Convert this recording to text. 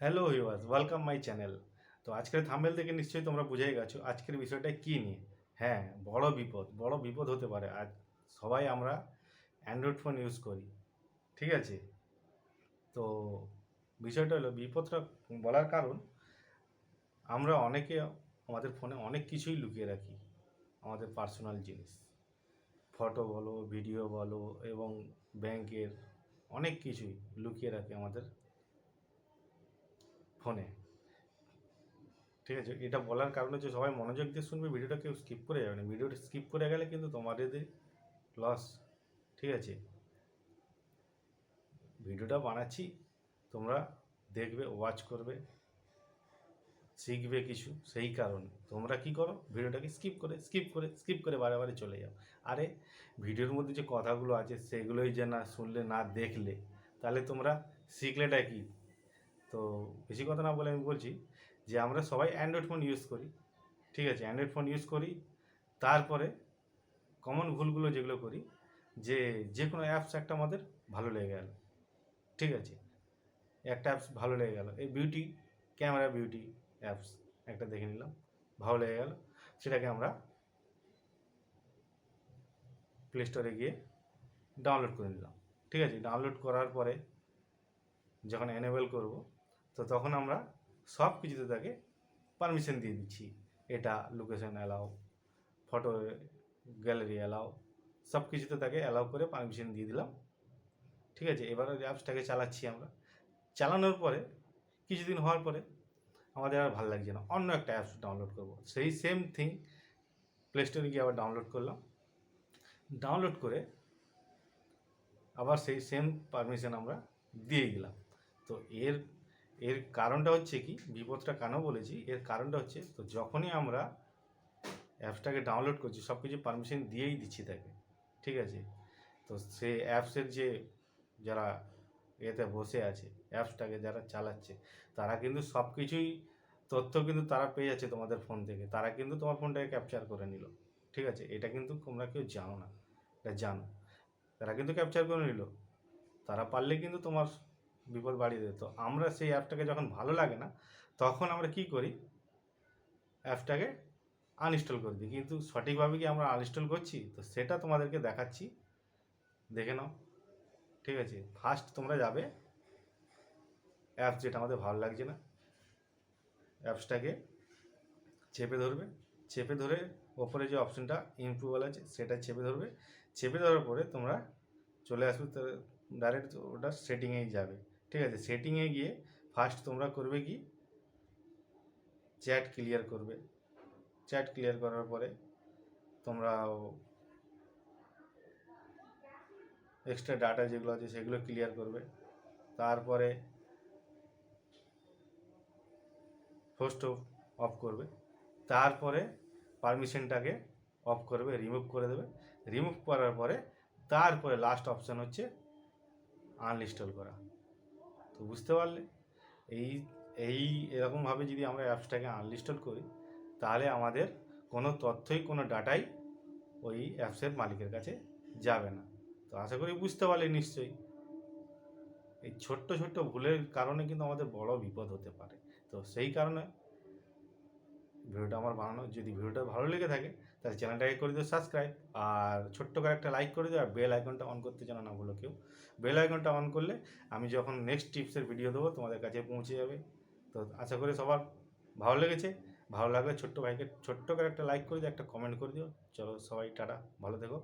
Hello viewers welcome my channel তো আজকের thumbnail থেকে নিশ্চয়ই তোমরা বুঝেই গেছো আজকের বিষয়টা কী নিয়ে? হ্যাঁ বড় বিপদ বড় বিপদ হতে পারে। আজ সবাই আমরা অ্যান্ড্রয়েড ফোন ইউজ করি, ঠিক আছে? তো বিষয়টা হলো, বিপদটা বলার কারণ, আমরা অনেকে আমাদের ফোনে অনেক কিছুই লুকিয়ে রাখি, আমাদের পার্সোনাল জিনিস। ফটো বলো ভিডিও বলো, এবং ব্যাংকের অনেক কিছুই লুকিয়ে রাখি আমাদের ফোনে। ঠিক আছে, এটা বলার কারণ হচ্ছে সবাই মনোযোগ দিয়ে শুনবে, ভিডিওটা কেউ স্কিপ করে যাবে না। ভিডিওটা স্কিপ করে গেলে কিন্তু তোমাদের লস ঠিক আছে? ভিডিওটা বানাচ্ছি, তোমরা দেখবে ওয়াচ করবে, শিখবে কিছু, সেই কারণে। তোমরা কি করো, ভিডিওটাকে স্কিপ করে স্কিপ করে স্কিপ করে বারে বারে চলে যাও। আরে, ভিডিওর মধ্যে যে কথাগুলো আছে, সেগুলোই যে না শুনলে, না দেখলে, তাহলে তোমরা শিখলেটা কি? তো বেশি কথা না বলে আমি বলছি যে আমরা সবাই অ্যান্ড্রয়েড ফোন ইউজ করি, ঠিক আছে? অ্যান্ড্রয়েড ফোন ইউজ করি, তারপরে কমন ভুলগুলো যেগুলো করি, যে যে কোনো অ্যাপস একটা আমাদের ভালো লেগে গেল, ঠিক আছে? একটা অ্যাপস ভালো লেগে গেল। এই বিউটি ক্যামেরা বিউটি অ্যাপস একটা দেখে নিলাম, ভালো লেগে গেল। সেটাকে আমরা প্লে স্টোরে গিয়ে ডাউনলোড করে নিলাম, ঠিক আছে? ডাউনলোড করার পরে যখন এনেবেল করব তো তখন আমরা সব কিছুতে তাকে পারমিশন দিয়ে দিচ্ছি। এটা location allow photo gallery allow সব কিছুতে তাকে অ্যালাউ করে পারমিশন দিয়ে দিলাম। ঠিক আছে, এবার ওই অ্যাপসটাকে চালাচ্ছি আমরা। চালানোর পরে, কিছুদিন হওয়ার পরে আমাদের আর ভালো লাগছে না। অন্য একটা অ্যাপস ডাউনলোড করব। সেই সেম থিং প্লে স্টোরে গিয়ে আবার ডাউনলোড করলাম। ডাউনলোড করে আবার সেই সেম পারমিশন আমরা দিয়ে দিলাম। তো এর এর কারণটা হচ্ছে কি? বিপদটা কেন বলেছি? এর কারণটা হচ্ছে, তো যখনই আমরা অ্যাপসটাকে ডাউনলোড করছি সব কিছু পারমিশন দিয়েই দিচ্ছি তাকে, ঠিক আছে? তো সে অ্যাপসের যে যারা এতে বসে আছে, অ্যাপসটাকে যারা চালাচ্ছে, তারা কিন্তু সব কিছুই তথ্য কিন্তু তারা পেয়ে যাচ্ছে তোমাদের ফোন থেকে। তারা কিন্তু তোমার ফোনটাকে ক্যাপচার করে নিল, ঠিক আছে? এটা কিন্তু তোমরা কেউ জানো না, এটা জানো। তারা কিন্তু ক্যাপচার করে নিল। তারা পারলে কিন্তু তোমার বিপদ বাড়িয়ে দেবে তো আমরা সেই অ্যাপটাকে যখন ভালো লাগে না, তখন আমরা কি করি? অ্যাপটাকে আনইনস্টল করে দিই। কিন্তু সঠিকভাবে কি আমরা আনইনস্টল করছি? তো সেটা তোমাদেরকে দেখাচ্ছি। দেখে নাও। ঠিক আছে? ফার্স্ট তোমরা যাবে। অ্যাপস যেটা আমাদের ভালো লাগছে না অ্যাপসটাকে চেপে ধরবে। চেপে ধরে ওপরে যে অপশনটা ইমপ্রুভাল আছে, সেটা চেপে ধরবে। চেপে ধরার পরে তোমরা চলে আসবে ডাইরেক্ট ওটা সেটিংয়েই যাবে। ঠিক আছে? সেটিংয়ে গিয়ে ফার্স্ট তোমরা করবে কি? চ্যাট ক্লিয়ার করবে। চ্যাট ক্লিয়ার করার পরে তোমরা এক্সট্রা ডাটা যেগুলো আছে সেগুলো ক্লিয়ার করবে। তারপরে হোস্ট অফ করবে। তারপরে পারমিশনটাকে অফ করবে রিমুভ করে দেবে। রিমুভ করার পরে তারপরে লাস্ট অপশান হচ্ছে আনইনস্টল করা। তো বুঝতে পারলে। এই এই এরকমভাবে যদি আমরা অ্যাপসটাকে আনলিস্টল করি, তাহলে আমাদের কোনো তথ্যই, কোনো ডাটাই ওই অ্যাপসের মালিকের কাছে যাবে না। তো আশা করি বুঝতে পারলে নিশ্চয়ই। এই ছোট্ট ছোট্ট ভুলের কারণে কিন্তু আমাদের বড় বিপদ হতে পারে। তো সেই কারণে ভিডিওটা আমার বানানো যদি ভিডিওটা ভালো লেগে থাকে তাহলে চ্যানেলটাকে করে দিও সাবস্ক্রাইব আর ছোট্ট করে একটা লাইক করে দিও আর বেল আইকনটা অন করতে যেন না বলো কেউ। বেল আইকনটা অন করলে আমি যখন নেক্সট টিপসের ভিডিও দেবো তোমাদের কাছে পৌঁছে যাবে। তো আশা করি সবার ভালো লেগেছে। ভালো লাগলে ছোট্ট ভাইকে ছোট্ট করে একটা লাইক করে দিও একটা কমেন্ট করে দিও। চলো সবাই টাটা ভালো থেকো।